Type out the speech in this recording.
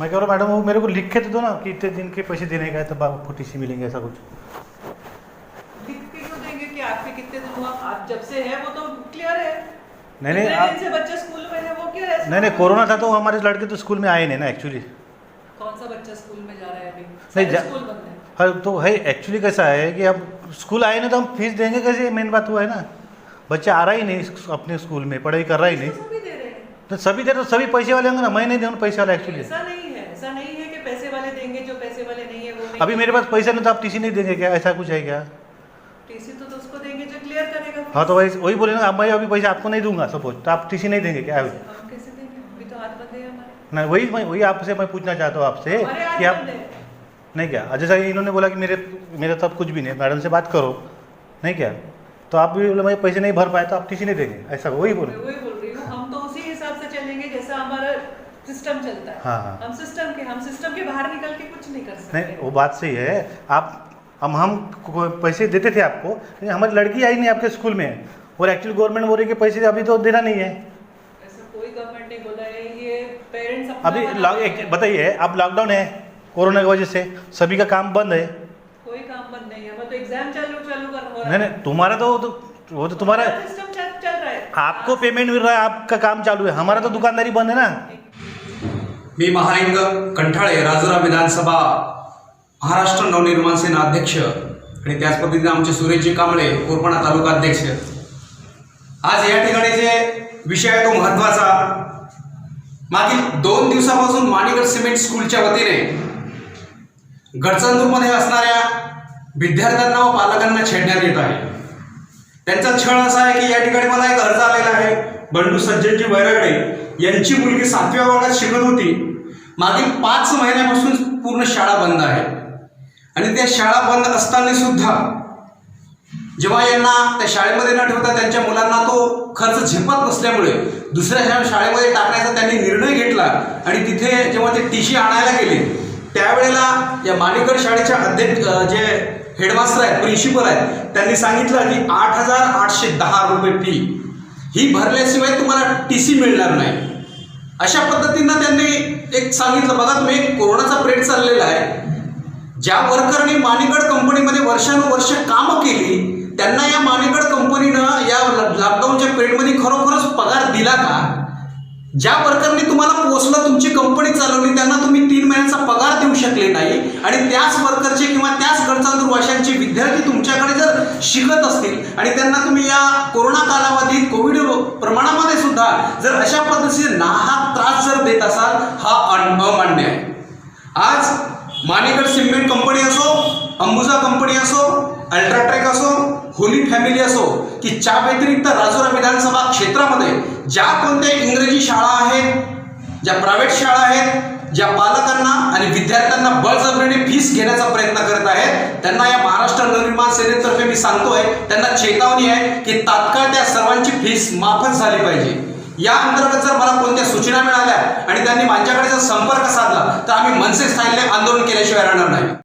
मैं कह रहा हूँ मैडम वो मेरे को लिख के तो दो ना कि इतने दिन के पैसे देने का है तब आपको टी सी मिलेंगे ऐसा कुछ. लिख के क्यों देंगे कि आपके कितने दिन हुआ? आप जब से है वो तो क्लियर है। नहीं नहीं आप से बच्चे स्कूल में है वो क्या है नहीं नहीं कोरोना था तो हमारे लड़के तो स्कूल में आए नहीं ना एक्चुअली कौन सा बच्चा स्कूल में जा रहा है अभी? नहीं, जा- स्कूल बंद है। हाँ तो है एक्चुअली कैसा है कि अब स्कूल आए नहीं तो हम फ़ीस देंगे कैसे? मेन बात वो है ना। बच्चा आ रहा ही नहीं अपने स्कूल में पढ़ाई कर रहा ही नहीं। तो सभी दे रहे तो सभी तो पैसे वाले होंगे ना? मैं नहीं दे पैसे वाला एक्चुअली ऐसा नहीं है कि पैसे वाले देंगे जो पैसे वाले नहीं है वो नहीं अभी मेरे पास पैसा नहीं तो आप टीसी नहीं देंगे क्या? ऐसा कुछ है क्या? टीसी तो, तो उसको देंगे जो क्लियर करेगा। हाँ तो वही वही बोले ना अब मैं अभी पैसे आपको नहीं दूँगा सपोज़ तो आप टीसी नहीं देंगे क्या हम कैसे देंगे? अभी तो हमारे। ना वही मैं वही आपसे मैं पूछना चाहता हूँ आपसे कि आप नहीं क्या? जैसा इन्होंने बोला कि मेरे मेरे तब कुछ भी नहीं मैडम से बात करो नहीं क्या? तो आप भी बोले मैं पैसे नहीं भर पाए तो आप टीसी नहीं देंगे। ऐसा वही बोले। सिस्टम चलता है। हाँ, हाँ। हम सिस्टम के हम सिस्टम के बाहर निकल के कुछ नहीं कर सकते। नहीं वो बात सही है। आप हम हम पैसे देते थे आपको लेकिन हमारी लड़की आई नहीं आपके स्कूल में। और एक्चुअली गवर्नमेंट बोल रही है कि पैसे अभी तो देना नहीं है। ऐसा कोई गवर्नमेंट नहीं बोला है। ये पेरेंट्स अभी बताइए अब लॉकडाउन है कोरोना की वजह से सभी का काम बंद है। कोई काम बंद नहीं है। तो एग्ज़ाम चालू चालू कर हो नहीं नहीं तुम्हारा तो वो तो तो तुम्हारा सिस्टम चल, चल रहा है। आपको पेमेंट मिल रहा है आपका काम चालू है। हमारा तो दुकानदारी बंद है ना। मी महालिंग कंठाळे राजुरा विधानसभा महाराष्ट्र नवनिर्माण सेना अध्यक्ष आणि त्याच पद्धतीने आमचे सुरेशजी कांबळे कोरपणा तालुका अध्यक्ष. आज या ठिकाणी जे विषय आहे तो महत्त्वाचा मागील दोन दिवसापासून माणिगड सिमेंट स्कूलच्या वतीने गडचंदूरमध्ये असणाऱ्या विद्यार्थ्यांना व पालकांना छेडण्यात येत आहे. त्यांचा छळ असा आहे की या ठिकाणी मला एक अर्ज आलेला आहे. बंडू सज्जनजी वैरागडे यांची मुलगी सातव्या वर्गात शिकत होती. मागील पाच महिन्यापासून पूर्ण शाळा बंद आहे. आणि त्या शाळा बंद असताना सुद्धा जेव्हा यांना त्या शाळेमध्ये न ठेवता त्यांच्या मुलांना तो खर्च झेपत नसल्यामुळे दुसऱ्या शा- शाळेमध्ये टाकण्याचा त्यांनी निर्णय घेतला आणि तिथे जेव्हा ते टी सी आणायला गेले त्यावेळेला या माणिकड शाळेच्या अध्यक्ष जे हेडमास्टर आहेत प्रिन्सिपल आहेत त्यांनी सांगितलं की आठ हजार आठशे दहा रुपये फी ही भरल्याशिवाय तुम्हाला टी सी मिळणार नाही. अशा पद्धतीनं त्यांनी एक सांगितलं. बघा तुम्ही एक कोरोनाचा प्रेड चाललेला आहे. ज्या वर्करने मानिगड कंपनीमध्ये वर्षानुवर्ष कामं केली त्यांना या मानिगड कंपनीनं या लॉकडाऊनच्या पिरियडमध्ये खरोखरच पगार दिला का? ज्या वर्करने तुम्हाला पोचलं तुमची कंपनी चालवली त्यांना तुम्ही तीन महिन्यांचा शकले नाही. आणि त्याच वर्करचे किंवा त्याच गडचांदूर वाशांचे विद्यार्थी तुमच्याकडे जर शिकत असतील आणि त्यांना तुम्ही या कोरोना कालावधीत कोविड प्रमाणामध्ये सुद्धा जर अशा पद्धतीने नाहक त्रास जर देत असाल हा अमान्य आहे. आज मानेगड सिमेंट कंपनी असो अंबुजा कंपनी असो अल्ट्राटेक असो होली फॅमिली असो की च्या व्यतिरिक्त राजुरा विधानसभा क्षेत्रामध्ये ज्या कोणत्या इंग्रजी शाळा आहेत ज्या प्रायव्हेट शाळा आहेत ज्या पालकांना आणि विद्यार्थ्यांना बळजबरीने फीस घेण्याचा प्रयत्न करत आहेत त्यांना या महाराष्ट्र नवनिर्माण सेनेतर्फे मी सांगतोय त्यांना चेतावणी आहे की तात्काळ त्या सर्वांची फीस माफच झाली पाहिजे. या अंतर्गत जर मला कोणत्या सूचना मिळाल्या आणि त्यांनी माझ्याकडे जर संपर्क साधला तर आम्ही मनसे स्थायीले आंदोलन केल्याशिवाय राहणार नाही.